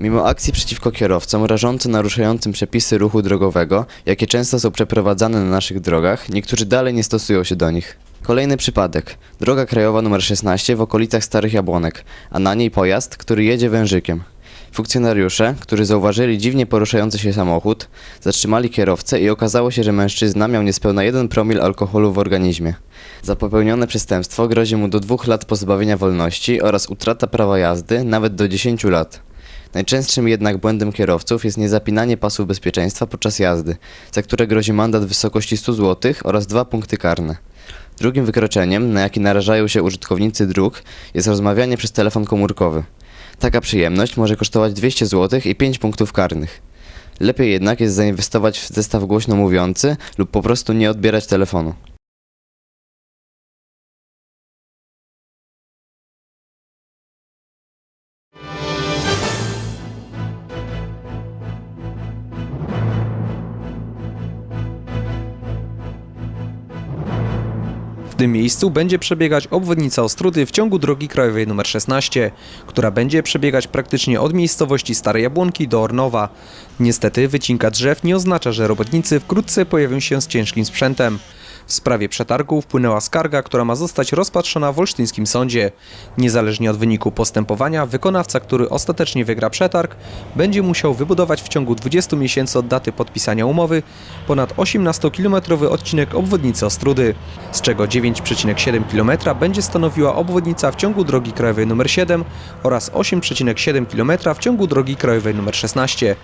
Mimo akcji przeciwko kierowcom rażąco naruszającym przepisy ruchu drogowego, jakie często są przeprowadzane na naszych drogach, niektórzy dalej nie stosują się do nich. Kolejny przypadek. Droga krajowa nr 16 w okolicach Starych Jabłonek, a na niej pojazd, który jedzie wężykiem. Funkcjonariusze, którzy zauważyli dziwnie poruszający się samochód, zatrzymali kierowcę i okazało się, że mężczyzna miał niespełna 1 promil alkoholu w organizmie. Za popełnione przestępstwo grozi mu do dwóch lat pozbawienia wolności oraz utrata prawa jazdy nawet do 10 lat. Najczęstszym jednak błędem kierowców jest niezapinanie pasów bezpieczeństwa podczas jazdy, za które grozi mandat w wysokości 100 zł oraz dwa punkty karne. Drugim wykroczeniem, na jaki narażają się użytkownicy dróg, jest rozmawianie przez telefon komórkowy. Taka przyjemność może kosztować 200 zł i 5 punktów karnych. Lepiej jednak jest zainwestować w zestaw głośno mówiący lub po prostu nie odbierać telefonu. Tym miejscu będzie przebiegać obwodnica Ostrudy w ciągu drogi krajowej nr 16, która będzie przebiegać praktycznie od miejscowości Stare Jabłonki do Ornowa. Niestety wycinka drzew nie oznacza, że robotnicy wkrótce pojawią się z ciężkim sprzętem. W sprawie przetargu wpłynęła skarga, która ma zostać rozpatrzona w olsztyńskim sądzie. Niezależnie od wyniku postępowania, wykonawca, który ostatecznie wygra przetarg, będzie musiał wybudować w ciągu 20 miesięcy od daty podpisania umowy ponad 18-kilometrowy odcinek obwodnicy Ostrudy, z czego 9,7 km będzie stanowiła obwodnica w ciągu drogi krajowej nr 7 oraz 8,7 km w ciągu drogi krajowej nr 16.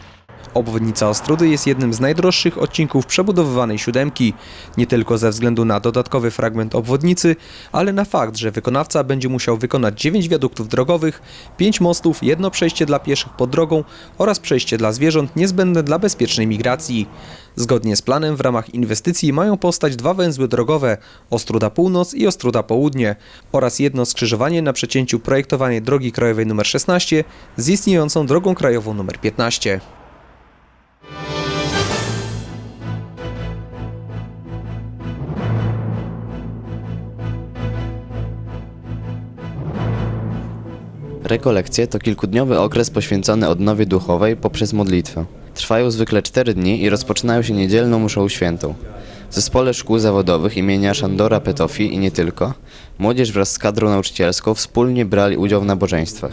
Obwodnica Ostrudy jest jednym z najdroższych odcinków przebudowywanej siódemki, nie tylko ze względu na dodatkowy fragment obwodnicy, ale na fakt, że wykonawca będzie musiał wykonać 9 wiaduktów drogowych, 5 mostów, jedno przejście dla pieszych pod drogą oraz przejście dla zwierząt niezbędne dla bezpiecznej migracji. Zgodnie z planem w ramach inwestycji mają powstać dwa węzły drogowe Ostruda Północ i Ostruda Południe oraz jedno skrzyżowanie na przecięciu projektowanej drogi krajowej nr 16 z istniejącą drogą krajową nr 15. Rekolekcje to kilkudniowy okres poświęcony odnowie duchowej poprzez modlitwę. Trwają zwykle 4 dni i rozpoczynają się niedzielną mszą świętą. W zespole szkół zawodowych imienia Szandora Petofi i nie tylko, młodzież wraz z kadrą nauczycielską wspólnie brali udział w nabożeństwach.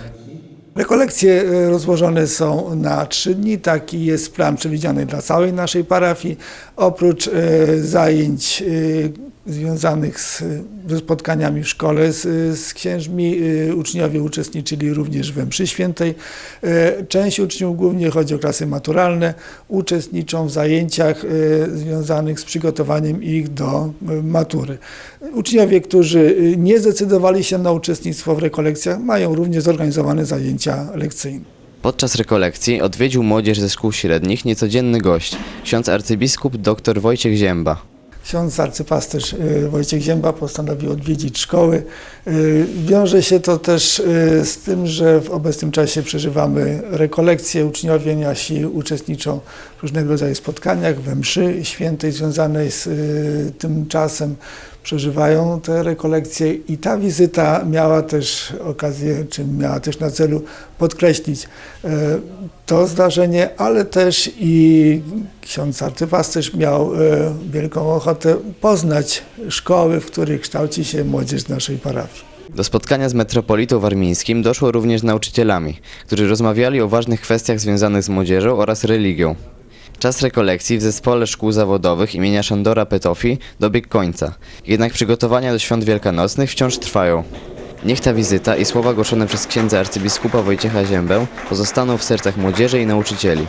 Rekolekcje e, rozłożone są na trzy dni. Taki jest plan przewidziany dla całej naszej parafii. Oprócz e, zajęć e, związanych z, ze spotkaniami w szkole z, z księżmi, e, uczniowie uczestniczyli również we mszy świętej. E, Część uczniów, głównie chodzi o klasy maturalne, uczestniczą w zajęciach e, związanych z przygotowaniem ich do matury. Uczniowie, którzy nie zdecydowali się na uczestnictwo w rekolekcjach, mają również zorganizowane zajęcia lekcyjne. Podczas rekolekcji odwiedził młodzież ze szkół średnich niecodzienny gość, ksiądz arcybiskup dr Wojciech Zięba. Ksiądz arcypasterz y, Wojciech Zięba postanowił odwiedzić szkoły. Y, Wiąże się to też y, z tym, że w obecnym czasie przeżywamy rekolekcje. Uczniowie nasi uczestniczą w różnego rodzaju spotkaniach, we mszy świętej związanej z tym czasem. Przeżywają te rekolekcje i ta wizyta miała też okazję, czy miała też na celu podkreślić e, to zdarzenie, ale też i ksiądz arcypasterz miał e, wielką ochotę poznać szkoły, w których kształci się młodzież naszej parafii. Do spotkania z metropolitą warmińskim doszło również nauczycielami, którzy rozmawiali o ważnych kwestiach związanych z młodzieżą oraz religią. Czas rekolekcji w zespole szkół zawodowych imienia Szandora Petofi dobiegł końca, jednak przygotowania do świąt wielkanocnych wciąż trwają. Niech ta wizyta i słowa głoszone przez księdza arcybiskupa Wojciecha Ziębę pozostaną w sercach młodzieży i nauczycieli.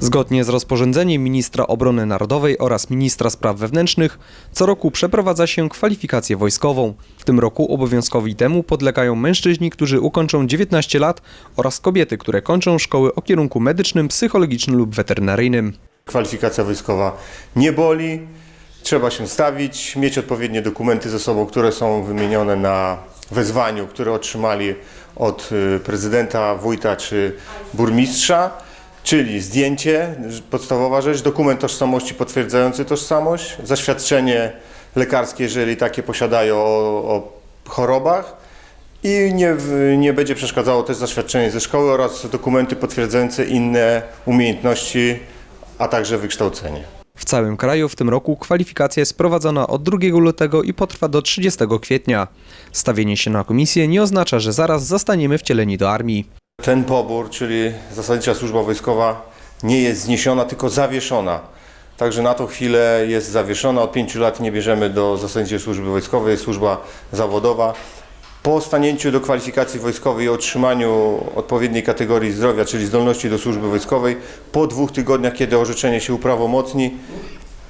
Zgodnie z rozporządzeniem ministra obrony narodowej oraz ministra spraw wewnętrznych, co roku przeprowadza się kwalifikację wojskową. W tym roku obowiązkowi temu podlegają mężczyźni, którzy ukończą 19 lat oraz kobiety, które kończą szkoły o kierunku medycznym, psychologicznym lub weterynaryjnym. Kwalifikacja wojskowa nie boli. Trzeba się stawić, mieć odpowiednie dokumenty ze sobą, które są wymienione na wezwaniu, które otrzymali od y, prezydenta, wójta czy burmistrza. Czyli zdjęcie, podstawowa rzecz, dokument tożsamości potwierdzający tożsamość, zaświadczenie lekarskie, jeżeli takie posiadają o, o chorobach i nie, nie będzie przeszkadzało też zaświadczenie ze szkoły oraz dokumenty potwierdzające inne umiejętności, a także wykształcenie. W całym kraju w tym roku kwalifikacja jest prowadzona od 2 lutego i potrwa do 30 kwietnia. Stawienie się na komisję nie oznacza, że zaraz zostaniemy wcieleni do armii. Ten pobór, czyli zasadnicza służba wojskowa, nie jest zniesiona, tylko zawieszona. Także na tą chwilę jest zawieszona. Od pięciu lat nie bierzemy do zasadniczej służby wojskowej, jest służba zawodowa. Po stanięciu do kwalifikacji wojskowej i otrzymaniu odpowiedniej kategorii zdrowia, czyli zdolności do służby wojskowej, po dwóch tygodniach, kiedy orzeczenie się uprawomocni,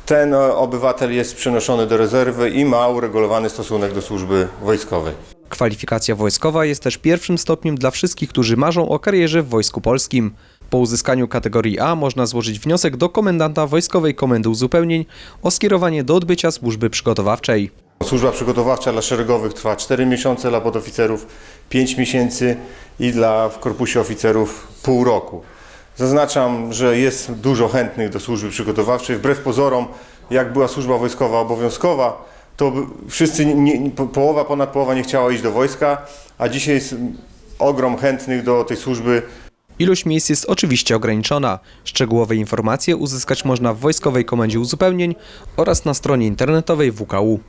ten obywatel jest przenoszony do rezerwy i ma uregulowany stosunek do służby wojskowej. Kwalifikacja wojskowa jest też pierwszym stopniem dla wszystkich, którzy marzą o karierze w Wojsku Polskim. Po uzyskaniu kategorii A można złożyć wniosek do komendanta Wojskowej Komendy Uzupełnień o skierowanie do odbycia służby przygotowawczej. Służba przygotowawcza dla szeregowych trwa 4 miesiące, dla podoficerów 5 miesięcy i dla w korpusie oficerów pół roku. Zaznaczam, że jest dużo chętnych do służby przygotowawczej. Wbrew pozorom, jak była służba wojskowa obowiązkowa, to wszyscy, nie, nie, po- połowa, ponad połowa nie chciała iść do wojska, a dzisiaj jest ogrom chętnych do tej służby Ilość miejsc jest oczywiście ograniczona. Szczegółowe informacje uzyskać można w Wojskowej Komendzie Uzupełnień oraz na stronie internetowej WKU.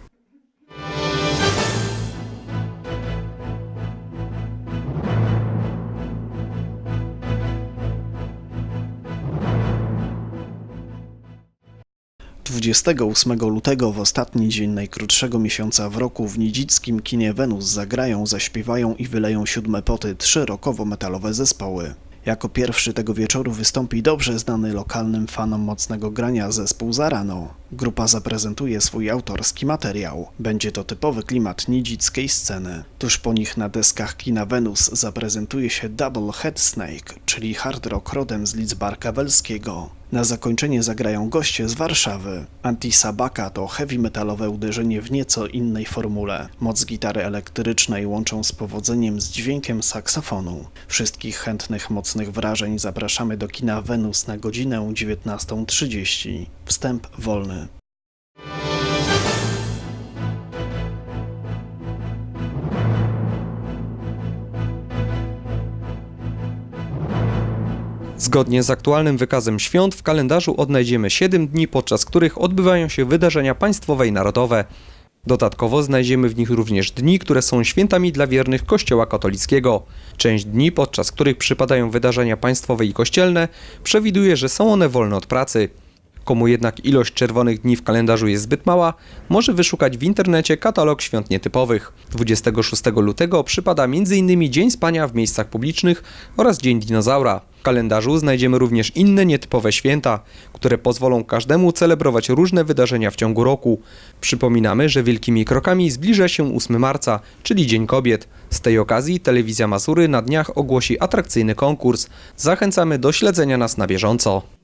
28 lutego, w ostatni dzień najkrótszego miesiąca w roku, w nidzickim kinie Wenus zagrają, zaśpiewają i wyleją siódme poty trzy rokowo-metalowe zespoły. Jako pierwszy tego wieczoru wystąpi dobrze znany lokalnym fanom mocnego grania zespół Zarano. Grupa zaprezentuje swój autorski materiał. Będzie to typowy klimat nidzickiej sceny. Tuż po nich na deskach kina Wenus zaprezentuje się Double Head Snake, czyli hard rock rodem z Lidzbarka Welskiego. Na zakończenie zagrają goście z Warszawy. Antisabaka to heavy metalowe uderzenie w nieco innej formule. Moc gitary elektrycznej łączą z powodzeniem z dźwiękiem saksofonu. Wszystkich chętnych mocnych wrażeń zapraszamy do kina Wenus na godzinę 19.30. Wstęp wolny. Zgodnie z aktualnym wykazem świąt w kalendarzu odnajdziemy 7 dni, podczas których odbywają się wydarzenia państwowe i narodowe. Dodatkowo znajdziemy w nich również dni, które są świętami dla wiernych Kościoła katolickiego. Część dni, podczas których przypadają wydarzenia państwowe i kościelne, przewiduje, że są one wolne od pracy. Komu jednak ilość czerwonych dni w kalendarzu jest zbyt mała, może wyszukać w internecie katalog świąt nietypowych. 26 lutego przypada m.in. Dzień Spania w miejscach publicznych oraz Dzień Dinozaura. W kalendarzu znajdziemy również inne nietypowe święta, które pozwolą każdemu celebrować różne wydarzenia w ciągu roku. Przypominamy, że wielkimi krokami zbliża się 8 marca, czyli Dzień Kobiet. Z tej okazji Telewizja Mazury na dniach ogłosi atrakcyjny konkurs. Zachęcamy do śledzenia nas na bieżąco.